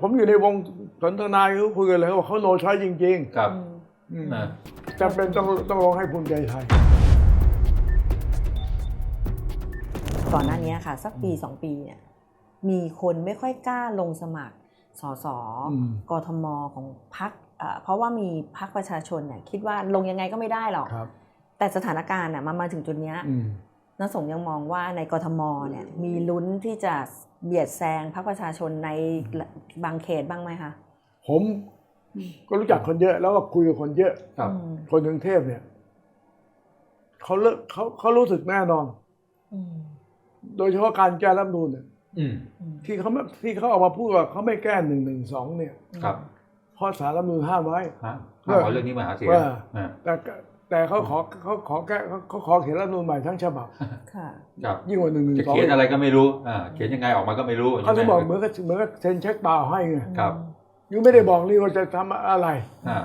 ผมอยู่ในวงสนทนาเขาคุยกันเลยว่าเขาโนใช้จริงครับๆอืมนะจำเป็นต้องต้องลงให้ภูมิใจไทย ก่อนหน้านี้ค่ะ สักปีสองปีเนี่ยมีคนไม่ค่อยกล้าลงสมัครสสอืม กทมของพักเพราะว่ามีพักประชาชนเนี่ยคิดว่าลงยังไงก็ไม่ได้หรอก ครับ แต่สถานการณ์น่ะมันมาถึงจุดเนี้ย อืม นสงยังมองว่าในกทมเนี่ยมีลุ้นที่จะเบียดแซงพรรคประชาชนในบางเขตบ้างไหมคะผมก็รู้จักคนเยอะ แล้วก็คุยกับคนเยอะครับอืมคนกรุงเทพเนี่ยเขาเลิกเขาเขารู้สึกแน่นอนอืมโดยเฉพาะการแก้รัฐธรรมนูลเนี่ยอืมอืมที่เขาไม่ที่เขาออกมาพูดว่าเขาไม่แก้หนึ่งหนึ่งสองเนี่ย ครับเพราะสารรัฐธรรมนูลห้ามไว้ฮะห้ามเอาเรื่องนี้มาหาเสียงว่าอ่าแต่ แต่เขาขอเขาขอแก้เขาเขาขอเขียนรัฐธรรมนูลใหม่ทั้งฉบับค่ะครับยิ่งกว่าหนึ่งหนึ่งจะสองเขียนอะไรก็ไม่รู้อ่าเขียนยังไงออกมาก็ไม่รู้เขาถึงบอกเหใช่มือนกับเหมือนกับเซ็นเช็คเปล่าให้ไงครับยังไม่ได้บอกนี่ว่าจะทำอะไรอ่า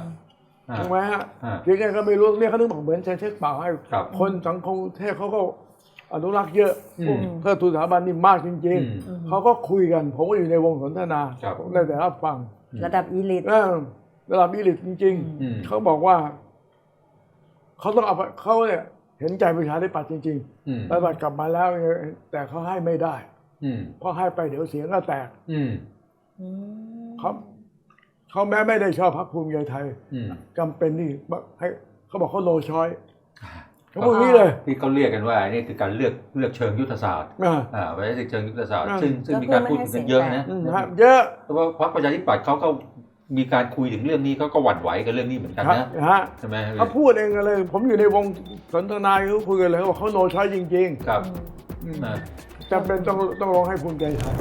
อ่าถูกไหมฮะอ่าเขียนยังไงก็ไม่รู้เนี่ยเขาถึงบอกเหมือนเซ็นเช็คเปล่าให้ครับคนสังคมเทศเขาก็อนุรักษ์เยอะอืมเพื่อทุนสถาบันนี่มากจริงอืมๆเขาก็คุยกันผมก็อยู่ในวงสนทนาครับผมได้แต่รับฟัง ระดับอีลิทเออระดับอีลิตจริงอืมๆเขาบอกว่า เขาต้องเอาไปเขาเนี่ยเห็นใจประชาธิปัตย์จริงอืมๆประชาธิปัตย์กลับมาแล้วเนี่ยแต่เขาให้ไม่ได้อืมเพราะให้ไปเดี๋ยวเสียงก็แตกอืมอืมเขาเขาแม้ไม่ได้ชอบพรรคภูมิใจไทยอืมจำเป็นที่ให้เขาบอกเขาโลช้อยเขาพูดอย่างนี้เลยที่เขาเรียกกันว่านี่คือการเลือกเลือกเชิงยุทธศาสตร์อ่าอ่าไว้ในเชิงยุทธศาสตร์อ่าซึ่งซึ่งมีการพูดถึงกันเยอะนะอืมฮะเยอะเพราะว่าพรรคประชาธิปัตย์เขาก็ มีการคุยถึงเรื่องนี้เขาก็หวั่นไหวกับเรื่องนี้เหมือนกันครับนะฮะใช่ไหมเขาพูดเองเลย ผมอยู่ในวงสนทนาเขาคุยกันเลยว่าเขาโนช้อยจริงครับๆอืมอ่าจำเป็นต้องต้องลงให้ภูมิใจไทย